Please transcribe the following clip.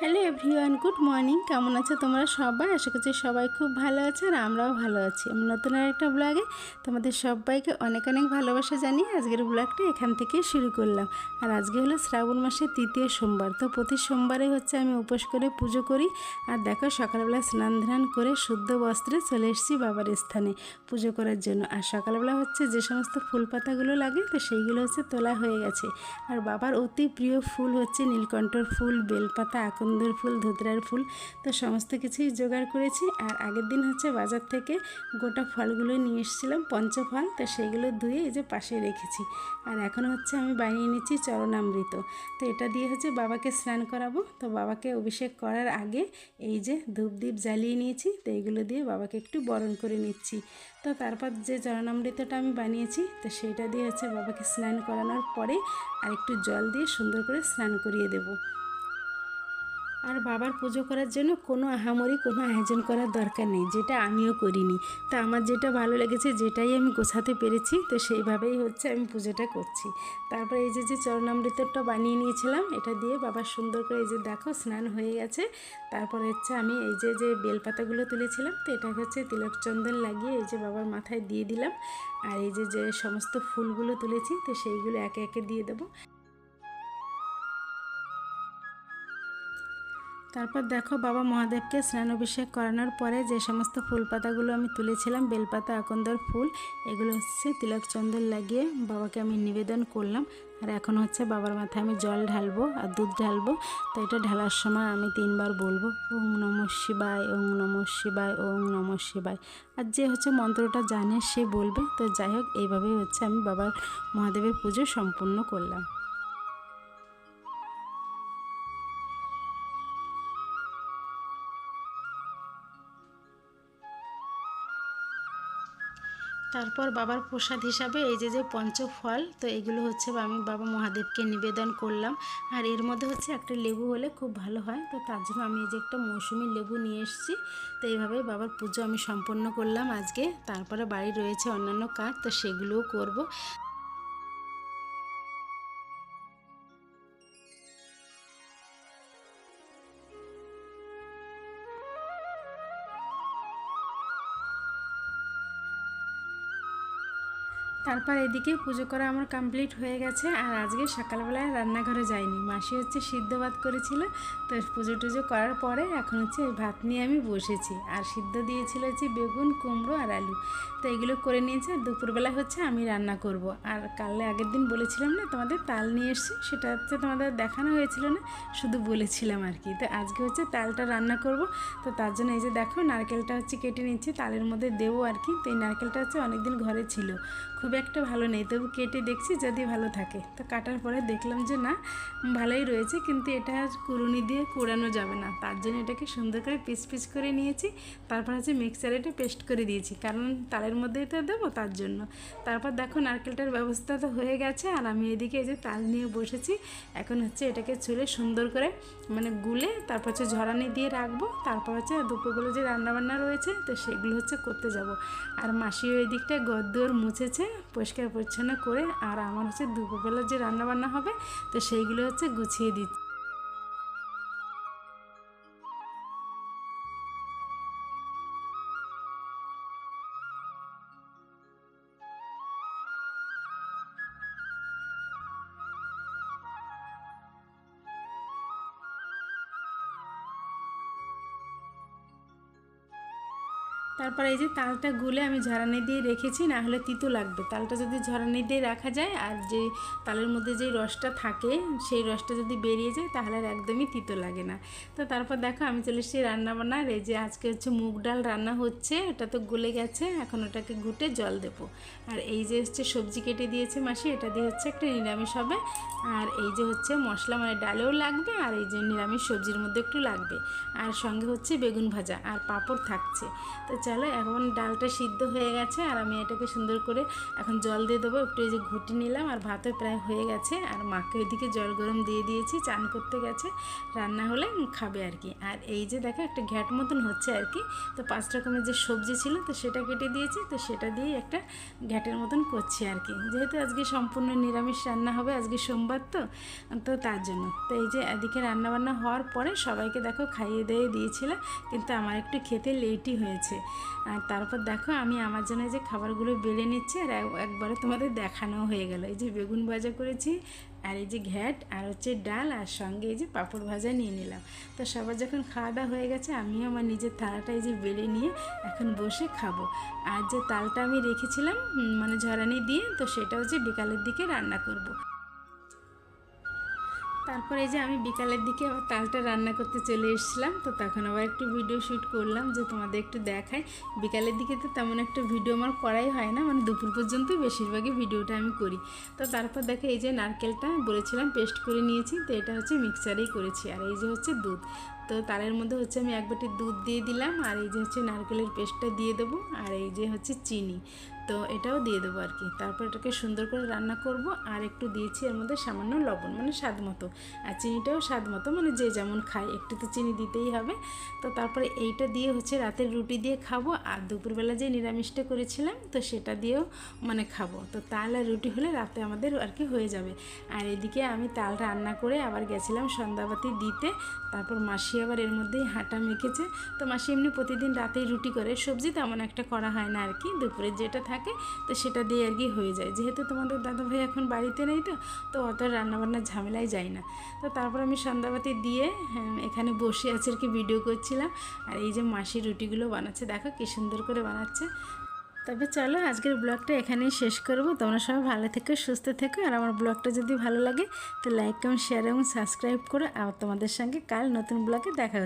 Hello everyone, good morning. কেমন আছো তোমরা সবাই? আশা করছি সবাই খুব ভালো আছে আর আমরাও ভালো আছি। আমি নতুন আর একটা ব্লগে তোমাদের সবাইকে অনেক অনেক ভালোবাসা জানিয়ে আজকের ব্লগটা এখান থেকে শুরু করলাম। আর আজকে হলো শ্রাবণ মাসের তৃতীয় সোমবার, তো প্রতি সোমবারে হচ্ছে আমি উপোস করে পুজো করি। আর দেখো সকালবেলা স্নান ধান করে শুদ্ধ বস্ত্রে চলে এসেছি বাবার স্থানে পুজো করার জন্য। আর সকালবেলা হচ্ছে যে সমস্ত ফুল পাতাগুলো লাগে, তো সেইগুলো হচ্ছে তোলা হয়ে গেছে। আর বাবার অতি প্রিয় ফুল হচ্ছে নীলকণ্ঠর ফুল, বেলপাতা আকন্দর ফুল, ধুতরার ফুল। তো সমস্ত কিছুই জোগাড় করেছি আর আগের দিন হচ্ছে বাজার থেকে গোটা ফলগুলো নিয়ে এসেছিলাম, পঞ্চফল। তো সেইগুলো ধুয়ে এই যে পাশে রেখেছি। আর এখন হচ্ছে আমি বানিয়ে নিচ্ছি চরণামৃত। তো এটা দিয়ে হচ্ছে বাবাকে স্নান করাবো। তো বাবাকে অভিষেক করার আগে এই যে ধূপ দ্বীপ জ্বালিয়ে নিয়েছি। তো এইগুলো দিয়ে বাবাকে একটু বরণ করে নিচ্ছি। তো তারপর যে চরণামৃতটা আমি বানিয়েছি, তো সেইটা দিয়ে হচ্ছে বাবাকে স্নান করানোর পরে আর একটু জল দিয়ে সুন্দর করে স্নান করিয়ে দেবো। আর বাবার পুজো করার জন্য কোনো আহামরি, কোনো আয়োজন করার দরকার নেই, যেটা আমিও করিনি। তো আমার যেটা ভালো লেগেছে, যেটাই আমি গোছাতে পেরেছি, তো সেইভাবেই হচ্ছে আমি পুজোটা করছি। তারপর এই যে যে চরণামৃতটা বানিয়ে নিয়েছিলাম, এটা দিয়ে বাবার সুন্দর করে এই যে দেখো স্নান হয়ে গেছে। তারপর হচ্ছে আমি এই যে যে বেলপাতাগুলো তুলেছিলাম, তো এটা হচ্ছে তিলক চন্দন লাগিয়ে এই যে বাবার মাথায় দিয়ে দিলাম। আর এই যে যে সমস্ত ফুলগুলো তুলেছি, তো সেইগুলো একে একে দিয়ে দেবো। তারপর দেখো বাবা মহাদেবকে স্নান অভিষেক করানোর পরে যে সমস্ত ফুল পাতাগুলো আমি তুলেছিলাম, বেলপাতা, আকন্দর ফুল, এগুলো হচ্ছে তিলক লাগিয়ে বাবাকে আমি নিবেদন করলাম। আর এখন হচ্ছে বাবার মাথায় আমি জল ঢালবো আর দুধ ঢালবো। তো এটা ঢালার সময় আমি তিনবার বলব, ওং নম শিবায়, ওং নম শিবায়, ওং নম শিবায়। আর যে হচ্ছে মন্ত্রটা জানে সে বলবে। তো যাই হোক, এইভাবেই হচ্ছে আমি বাবার মহাদেবের পুজো সম্পূর্ণ করলাম। তারপর বাবার প্রসাদ হিসাবে এই যে যে পঞ্চফল, তো এগুলো হচ্ছে আমি বাবা মহাদেবকে নিবেদন করলাম। আর এর মধ্যে হচ্ছে একটা লেবু হলে খুব ভালো হয়। তো তার জন্য আমি এই যে একটা মৌসুমি লেবু নিয়ে এসেছি। তো এইভাবেই বাবার পুজো আমি সম্পন্ন করলাম আজকে। তারপরে বাড়ি রয়েছে অন্যান্য কাজ, তো সেগুলোও করব। তারপর এদিকে পুজো করা আমার কমপ্লিট হয়ে গেছে আর আজকে সকালবেলায় রান্নাঘরে যাইনি। মাসি হচ্ছে সিদ্ধ ভাত করেছিল, তো পুজো টুজো করার পরে এখন হচ্ছে এই ভাত নিয়ে আমি বসেছি। আর সিদ্ধ দিয়েছিল হচ্ছে বেগুন, কুমড়ো আর আলু। তো এগুলো করে নিয়েছে আর দুপুরবেলা হচ্ছে আমি রান্না করব। আর কালে আগের দিন বলেছিলাম না, তোমাদের তাল নিয়ে এসছি, সেটা হচ্ছে তোমাদের দেখানো হয়েছিল না, শুধু বলেছিলাম আর কি। তো আজকে হচ্ছে তালটা রান্না করব। তো তার জন্য এই যে দেখো, নারকেলটা হচ্ছে কেটে নিচ্ছি, তালের মধ্যে দেবো আর কি। তো এই নারকেলটা হচ্ছে অনেকদিন ঘরে ছিল। খুব একটা ভালো নেই, তবু কেটে দেখছি যদি ভালো থাকে। তো কাটার পরে দেখলাম যে না, ভালোই রয়েছে, কিন্তু এটা কুরুনি দিয়ে কুড়ানো যাবে না। তার জন্য এটাকে সুন্দর করে পিস পিস করে নিয়েছি, তারপর হচ্ছে মিক্সারে এটা পেস্ট করে দিয়েছি। কারণ তালের মধ্যেই তো দেবো তার জন্য। তারপর দেখো, নারকেলটার ব্যবস্থা তো হয়ে গেছে, আর আমি এদিকে এই যে তাল নিয়ে বসেছি। এখন হচ্ছে এটাকে ছুলে সুন্দর করে মানে গুলে, তারপর হচ্ছে ঝরানি দিয়ে রাখব। তারপর হচ্ছে দুপুরগুলো যে রান্নাবান্না রয়েছে, তো সেগুলো হচ্ছে করতে যাব। আর মাসি ওই দিকটা গদ্দর মুছেছে পরিষ্কার পরিচ্ছন্ন করে আর আমার হচ্ছে দুপুরবেলা যে রান্নাবান্না হবে, তো সেইগুলো হচ্ছে গুছিয়ে দিচ্ছি। তারপর এই যে তালটা গুলে আমি ঝরানি দিয়ে রেখেছি, না হলে তিতো লাগবে। তালটা যদি ঝরানি দিয়ে রাখা যায় আর যে তালের মধ্যে যে রসটা থাকে, সেই রসটা যদি বেরিয়ে যায়, তাহলে আর একদমই তিতো লাগে না। তো তারপর দেখো আমি চলে এসেছি রান্নাবান্নার এই যে আজকে হচ্ছে মুগ ডাল রান্না হচ্ছে, ওটা তো গলে গেছে, এখন ওটাকে ঘুটে জল দেবো। আর এই যে হচ্ছে সবজি কেটে দিয়েছে মাসি, এটা দিয়ে হচ্ছে একটা নিরামিষ হবে। আর এই যে হচ্ছে মশলা মানে ডালেও লাগবে, আর এই যে নিরামিষ সবজির মধ্যে একটু লাগবে। আর সঙ্গে হচ্ছে বেগুন ভাজা, আর পাঁপড় থাকছে। তো চলো, এখন ডালটা সিদ্ধ হয়ে গেছে আর আমি এটাকে সুন্দর করে এখন জল দিয়ে দেবো। একটু এই যে ঘুটি নিলাম আর ভাতও প্রায় হয়ে গেছে। আর মাকে ওইদিকে জল গরম দিয়ে দিয়েছি, চান করতে গেছে। রান্না হলে খাবে আর কি। আর এই যে দেখো, একটা ঘ্যাট মতন হচ্ছে আর কি। তো পাঁচ রকমের যে সবজি ছিল, তো সেটা কেটে দিয়েছি। তো সেটা দিয়ে একটা ঘ্যাটের মতন করছি আর কি। যেহেতু আজকে সম্পূর্ণ নিরামিষ রান্না হবে, আজকে সোমবার তো তো তার জন্য। তো এই যে এদিকে রান্নাবান্না হওয়ার পরে সবাইকে দেখো খাইয়ে দিয়ে দিয়েছিলাম, কিন্তু আমার একটু খেতে লেটই হয়েছে। আর তারপর দেখো আমি আমার জন্য যে খাবারগুলো বেড়ে নিচ্ছি আর একবারে তোমাদের দেখানো হয়ে গেল। এই যে বেগুন ভাজা করেছি আর এই যে ঘ্যাট আর হচ্ছে ডাল আর সঙ্গে এই যে পাঁপড় ভাজা নিয়ে নিলাম। তো সবার যখন খাওয়া দাওয়া হয়ে গেছে, আমিও আমার নিজের থালাটা এই যে বেড়ে নিয়ে এখন বসে খাব। আর যে তালটা আমি রেখেছিলাম মানে ঝরানি দিয়ে, তো সেটা হচ্ছে বিকালের দিকে রান্না করব। তারপরে যে আমি বিকালের দিকে আবার তালটা রান্না করতে চলে এসেছিলাম, তো তখন আবার একটু ভিডিও শ্যুট করলাম যে তোমাদের একটু দেখাই। বিকালের দিকে তো তেমন একটা ভিডিও আমার করাই হয় না মানে দুপুর পর্যন্ত বেশিরভাগই ভিডিওটা আমি করি। তো তারপর দেখো এই যে নারকেলটা বলেছিলাম পেস্ট করে নিয়েছি, তো এটা হচ্ছে মিক্সারেই করেছি, আর এই যে হচ্ছে দুধ। তো তারের মধ্যে হচ্ছে আমি এক বাটি দুধ দিয়ে দিলাম, আর এই যে হচ্ছে নারকেলের পেস্টটা দিয়ে দেবো, আর এই যে হচ্ছে চিনি। তো এটাও দিয়ে দেবো আর কি। তারপর এটাকে সুন্দর করে রান্না করব আর একটু দিয়েছি এর মধ্যে সামান্য লবণ মানে স্বাদ মতো। আর চিনিটাও স্বাদ মতো মানে যে যেমন খায়, একটু তো চিনি দিতেই হবে। তো তারপরে এইটা দিয়ে হচ্ছে রাতের রুটি দিয়ে খাব আর দুপুরবেলা যে নিরামিষটা করেছিলাম, তো সেটা দিয়েও মানে খাব। তো তাল আর রুটি হলে রাতে আমাদের আর কি হয়ে যাবে। আর এদিকে আমি তাল রান্না করে আবার গেছিলাম সন্ধ্যাবাতি দিতে। তারপর মাসি আবার এর মধ্যেই হাঁটা মেখেছে। তো মাসি এমনি প্রতিদিন রাতেই রুটি করে। সবজি তেমন একটা করা হয় না আর কি। দুপুরে যেটা থাকে তো সেটা দিয়ে আর কি হয়ে যায়। যেহেতু তোমাদের দাদা ভাই এখন বাড়িতে নেই তো তো অত রান্নাবান্নার ঝামেলায় যায় না। তো তারপর আমি সন্ধ্যাবাতি দিয়ে হ্যাঁ, এখানে বসে আছে আর কি ভিডিও করছিলাম। আর এই যে মাসি রুটিগুলো বানাচ্ছে দেখো কি সুন্দর করে বানাচ্ছে। তবে চলো আজকের ব্লগটা এখানেই শেষ করব। তোমরা সবাই ভালো থেকো সুস্থ থেকো। আর আমার ব্লগটা যদি ভালো লাগে তো লাইক কমেন্ট শেয়ার এবং সাবস্ক্রাইব করো। আর তোমাদের সঙ্গে কাল নতুন ব্লগে দেখা